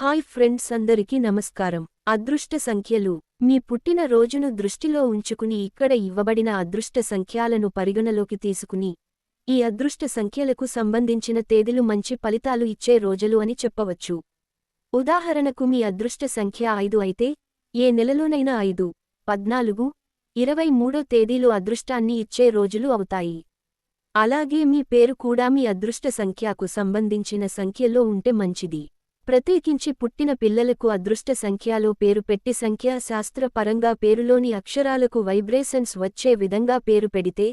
Hi friends అందరికీ నమస్కారం. అదృష్ట సంఖ్యలు. మీ పుట్టిన రోజును దృష్టిలో ఉంచుకుని ఇక్కడ ఇవ్వబడిన అదృష్ట సంఖ్యాలను పరిగణలోకి తీసుకుని ఈ అదృష్ట సంఖ్యలకు సంబంధించిన తేదీలు మంచి ఫలితాలు ఇచ్చే రోజులు అని చెప్పవచ్చు. ఉదాహరణకు మీ అదృష్ట సంఖ్య ఐదు అయితే ఏ నెలలోనైనా ఐదు పద్నాలుగు ఇరవై మూడో తేదీలు అదృష్టాన్ని ఇచ్చే రోజులు అవుతాయి. అలాగే మీ పేరు కూడా మీ అదృష్ట సంఖ్యకు సంబంధించిన సంఖ్యలో ఉంటే మంచిది. ప్రత్యేకించి పుట్టిన పిల్లలకు అదృష్ట సంఖ్యలో పేరు పెట్టి సంఖ్యా పరంగా పేరులోని అక్షరాలకు వైబ్రేషన్స్ వచ్చే విధంగా పేరు పెడితే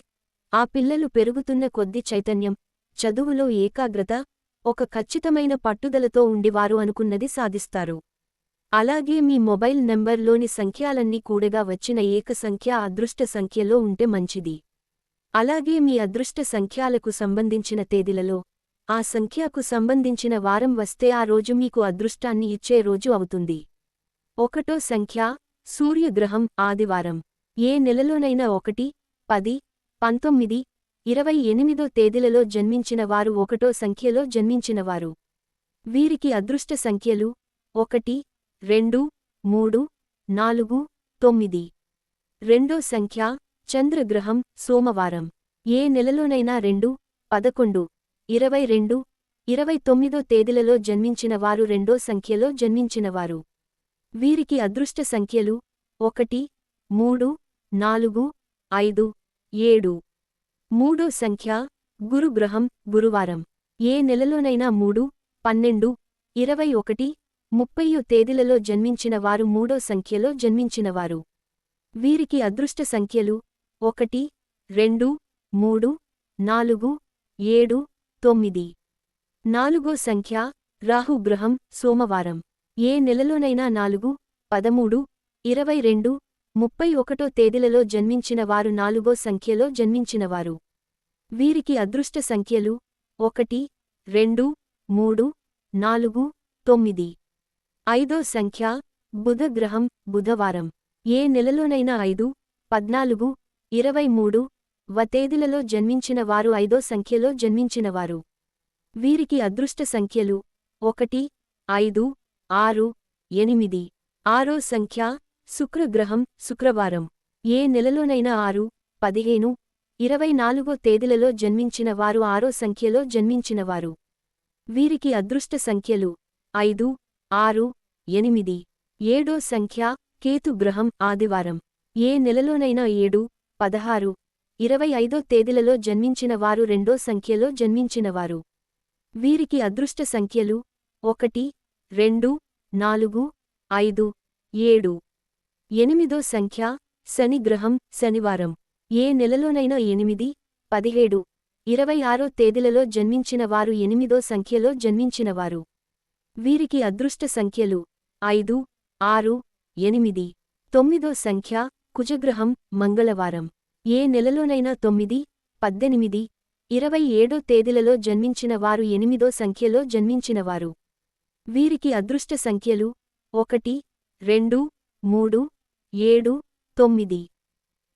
ఆ పిల్లలు పెరుగుతున్న కొద్ది చైతన్యం చదువులో ఏకాగ్రత ఒక ఖచ్చితమైన పట్టుదలతో ఉండివారు అనుకున్నది సాధిస్తారు. అలాగే మీ మొబైల్ నెంబర్లోని సంఖ్యాలన్నీ కూడగా వచ్చిన ఏక సంఖ్య అదృష్ట సంఖ్యలో ఉంటే మంచిది. అలాగే మీ అదృష్ట సంఖ్యాలకు సంబంధించిన తేదీలలో ఆ సంఖ్యకు సంబంధించిన వారం వస్తే ఆ రోజు మీకు అదృష్టాన్ని ఇచ్చే రోజు అవుతుంది. ఒకటో సంఖ్య సూర్యగ్రహం ఆదివారం. ఏ నెలలోనైనా ఒకటి పది పంతొమ్మిది ఇరవై ఎనిమిదో తేదీలలో జన్మించిన వారు ఒకటో సంఖ్యలో జన్మించినవారు. వీరికి అదృష్ట సంఖ్యలు ఒకటి రెండు మూడు నాలుగు తొమ్మిది. రెండో సంఖ్య చంద్రగ్రహం సోమవారం. ఏ నెలలోనైనా రెండు పదకొండు. ఇరవై రెండు ఇరవై తొమ్మిదో తేదీలలో జన్మించిన వారు రెండో సంఖ్యలో జన్మించినవారు వీరికి అదృష్ట సంఖ్యలు ఒకటి మూడు నాలుగు ఐదు ఏడు. మూడో సంఖ్య గురుగ్రహం గురువారం. ఏ నెలలోనైనా మూడు పన్నెండు ఇరవై ఒకటి ముప్పయో తేదీలలో జన్మించిన వారు మూడో సంఖ్యలో జన్మించినవారు వీరికి అదృష్ట సంఖ్యలు ఒకటి రెండు మూడు నాలుగు ఏడు తొమ్మిది. నాలుగో సంఖ్య రాహుగ్రహం సోమవారం. ఏ నెలలోనైనా నాలుగు పదమూడు ఇరవై రెండు ముప్పై ఒకటో తేదీలలో జన్మించిన వారు నాలుగో సంఖ్యలో జన్మించినవారు. వీరికి అదృష్ట సంఖ్యలు ఒకటి రెండు మూడు నాలుగు తొమ్మిది. ఐదో సంఖ్య బుధగ్రహం బుధవారం. ఏ నెలలోనైనా ఐదు పద్నాలుగు ఇరవై మూడు వ తేదీలలో జన్మించిన వారు ఐదో సంఖ్యలో జన్మించినవారు. వీరికి అదృష్ట సంఖ్యలు ఒకటి ఐదు ఆరు ఎనిమిది ఆరో సంఖ్య శుక్రగ్రహం శుక్రవారం. ఏ నెలలోనైనా ఆరు పదిహేను ఇరవై నాలుగో తేదీలలో జన్మించిన వారు ఆరో సంఖ్యలో జన్మించినవారు. వీరికి అదృష్ట సంఖ్యలు ఐదు ఆరు ఎనిమిది ఏడో సంఖ్య కేతుగ్రహం ఆదివారం. ఏ నెలలోనైనా ఏడు పదహారు ఇరవై ఐదో తేదీలలో జన్మించిన వారు రెండో సంఖ్యలో జన్మించినవారు. వీరికి అదృష్ట సంఖ్యలు ఒకటి రెండు నాలుగు ఐదు ఏడు. ఎనిమిదో సంఖ్య శనిగ్రహం శనివారం. ఏ నెలలోనైనా ఎనిమిది పదిహేడు. ఇరవై ఆరో తేదీలలో జన్మించిన వారు ఎనిమిదో సంఖ్యలో జన్మించినవారు. వీరికి అదృష్ట సంఖ్యలు ఐదు ఆరు ఎనిమిది. తొమ్మిదో సంఖ్య కుజగ్రహం మంగళవారం. ఏ నెలలోనైనా తొమ్మిది పద్దెనిమిది ఇరవై ఏడో తేదీలలో జన్మించిన వారు ఎనిమిదో సంఖ్యలో జన్మించినవారు. వీరికి అదృష్ట సంఖ్యలు ఒకటి రెండు మూడు ఏడు తొమ్మిది.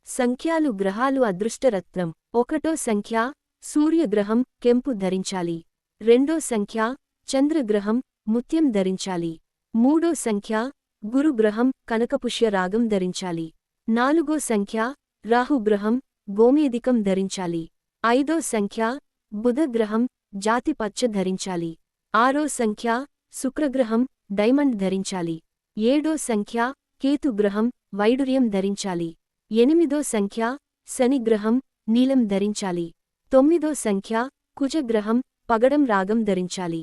సంఖ్యాలు గ్రహాలు అదృష్టరత్నం ఒకటో సంఖ్య సూర్యగ్రహం కెంపు ధరించాలి. రెండో సంఖ్య చంద్రగ్రహం ముత్యం ధరించాలి. మూడో సంఖ్య గురుగ్రహం కనకపుష్య రాగం ధరించాలి. నాలుగో సంఖ్య రాహుగ్రహం గోమేదికం ధరించాలి. ఐదో సంఖ్య బుధగ్రహం జాతిపచ్చ ధరించాలి. ఆరో సంఖ్య శుక్రగ్రహం డైమండ్ ధరించాలి. ఏడో సంఖ్య కేతుగ్రహం వైడుర్యం ధరించాలి. ఎనిమిదో సంఖ్య శనిగ్రహం నీలం ధరించాలి. తొమ్మిదో సంఖ్య కుజగ్రహం పగడం రాగం ధరించాలి.